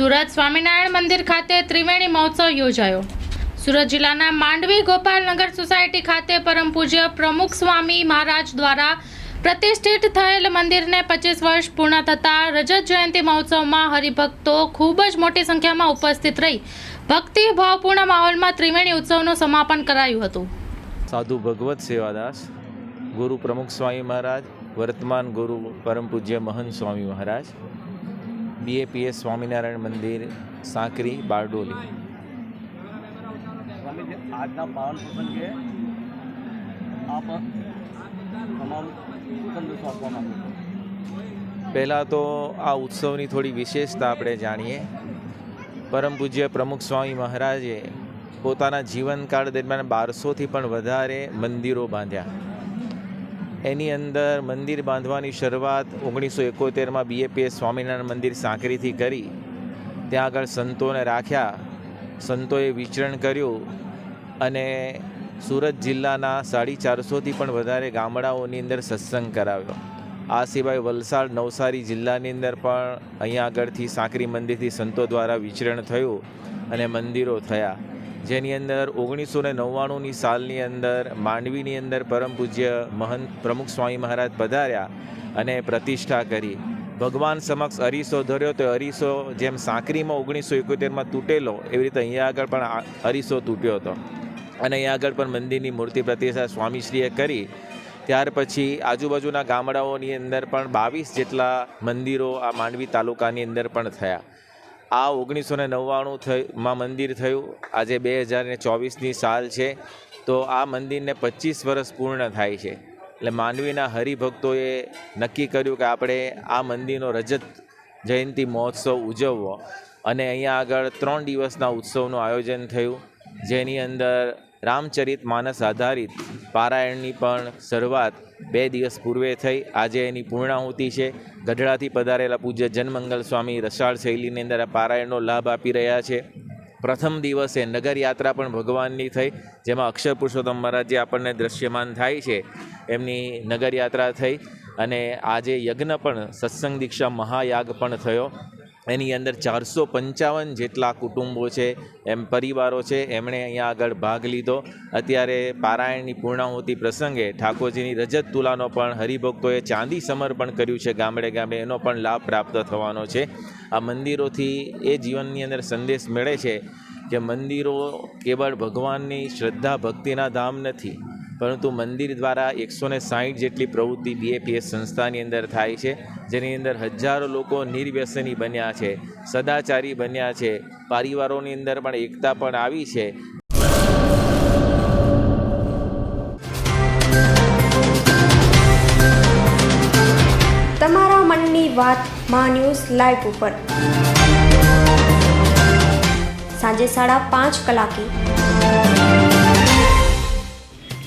સુરત સ્વામિનારાયણ મંદિર ખાતે ત્રિવેણી મહોત્સવ યોજાયો. સુરત જિલ્લાના માંડવી ગોપાલનગર સોસાયટી ખાતે પરમ પૂજ્ય પ્રમુખ સ્વામી મહારાજ દ્વારા પ્રતિષ્ઠિત થયેલ મંદિરને પચીસ વર્ષ પૂર્ણ થતાં રજત જયંતિ મહોત્સવમાં હરિભક્તો ખૂબ જ મોટી સંખ્યામાં ઉપસ્થિત રહી ભક્તિ ભાવપૂર્ણ માહોલમાં ત્રિવેણી ઉત્સવનું સમાપન કરાયું હતું. સાધુ ભગવત સેવાદાસ, ગુરુ પ્રમુખ સ્વામી મહારાજ, વર્તમાન ગુરુ પરમ પૂજ્ય મહંત સ્વામી મહારાજ બીએપીએસ સ્વામિનારાયણ મંદિર સાંકરી બારડોલી. આજના પાવન પ્રસંગે આપ તમામ સંદેશો આપવા માંગુ પહેલાં તો આ ઉત્સવની થોડી વિશેષતા આપણે જાણીએ. પરમ પૂજ્ય પ્રમુખ સ્વામી મહારાજે પોતાના જીવનકાળ દરમિયાન બારસોથી પણ વધારે મંદિરો બાંધ્યા. એની અંદર મંદિર બાંધવાની શરૂઆત ઓગણીસો એકોતેરમાં બીએપીએસ સ્વામિનારાયણ મંદિર સાંકરીથી કરી. ત્યાં આગળ સંતોને રાખ્યા. સંતોએ વિચરણ કર્યું અને સુરત જિલ્લાના સાડી ચારસોથી પણ વધારે ગામડાઓની અંદર સત્સંગ કરાવ્યો. આ સિવાય વલસાડ, નવસારી જિલ્લાની અંદર પણ અહીંયા આગળથી સાંકરી મંદિરથી સંતો દ્વારા વિચરણ થયું અને મંદિરો થયા. જેની અંદર ઓગણીસો ને નવ્વાણુંની સાલની અંદર માંડવીની અંદર પરમ પૂજ્ય મહંત પ્રમુખ સ્વામી મહારાજ પધાર્યા અને પ્રતિષ્ઠા કરી. ભગવાન સમક્ષ અરીસો ધર્યો તો અરીસો જેમ સાંકરીમાં ઓગણીસો એકોતેરમાં તૂટેલો, એવી રીતે અહીંયા આગળ પણ અરીસો તૂટ્યો હતો. અને અહીંયા આગળ પણ મંદિરની મૂર્તિ પ્રતિષ્ઠા સ્વામીશ્રીએ કરી. ત્યાર પછી આજુબાજુના ગામડાઓની અંદર પણ બાવીસ જેટલા મંદિરો આ માંડવી તાલુકાની અંદર પણ થયા. આ ઓગણીસો ને નવ્વાણું થયું મંદિર થયું. આજે બે હજાર ને ચોવીસની સાલ છે. તો આ મંદિરને પચીસ વર્ષ પૂર્ણ થાય છે. એટલે માંડવીના હરિભક્તોએ નક્કી કર્યું કે આપણે આ મંદિરનો રજત જયંતિ મહોત્સવ ઉજવવો. અને અહીંયા આગળ ત્રણ દિવસના ઉત્સવનું આયોજન થયું. જેની અંદર રામચરિત માનસ આધારિત પારાયણની પણ શરૂઆત બે દિવસ પૂર્વે થઈ. આજે એની પૂર્ણાહુતિ છે. ગઢડાથી પધારેલા પૂજ્ય જનમંગલ સ્વામી રસાળ શૈલીની અંદર આ પારાયણનો લાભ આપી રહ્યા છે. પ્રથમ દિવસે નગરયાત્રા પણ ભગવાનની થઈ, જેમાં અક્ષર પુરુષોત્તમ મહારાજ જે આપણને દ્રશ્યમાન થાય છે. એમની નગરયાત્રા થઈ અને આજે યજ્ઞ પણ, સત્સંગ દીક્ષા મહાયાગ પણ થયો. એની અંદર ચારસો પંચાવન જેટલા કુટુંબો છે, એમ પરિવારો છે, એમણે અહીંયા આગળ ભાગ લીધો. અત્યારે પારાયણની પૂર્ણાહુતિ પ્રસંગે ઠાકોરજીની રજત તુલાનો પણ હરિભક્તોએ ચાંદી સમર્પણ કર્યું છે ગામડે ગામડે, એનો પણ લાભ પ્રાપ્ત થવાનો છે. આ મંદિરોથી એ જીવનની અંદર સંદેશ મળે છે કે મંદિરો કેવળ ભગવાનની શ્રદ્ધા ભક્તિના ધામ નથી પરંતુ મંદિર દ્વારા એકસો ને સાહીઠ જેટલી પ્રવૃત્તિ બીએપીએસ સંસ્થાની અંદર થાય છે, જેની અંદર હજારો લોકો નિર્વ્યસની બન્યા છે, સદાચારી બન્યા છે, પરિવારોની અંદર પણ એકતા પણ આવી છે. તમારા મનની વાતમાં ન્યૂઝ લાઈવ ઉપર. સાંજે સાડા પાંચ કલાકે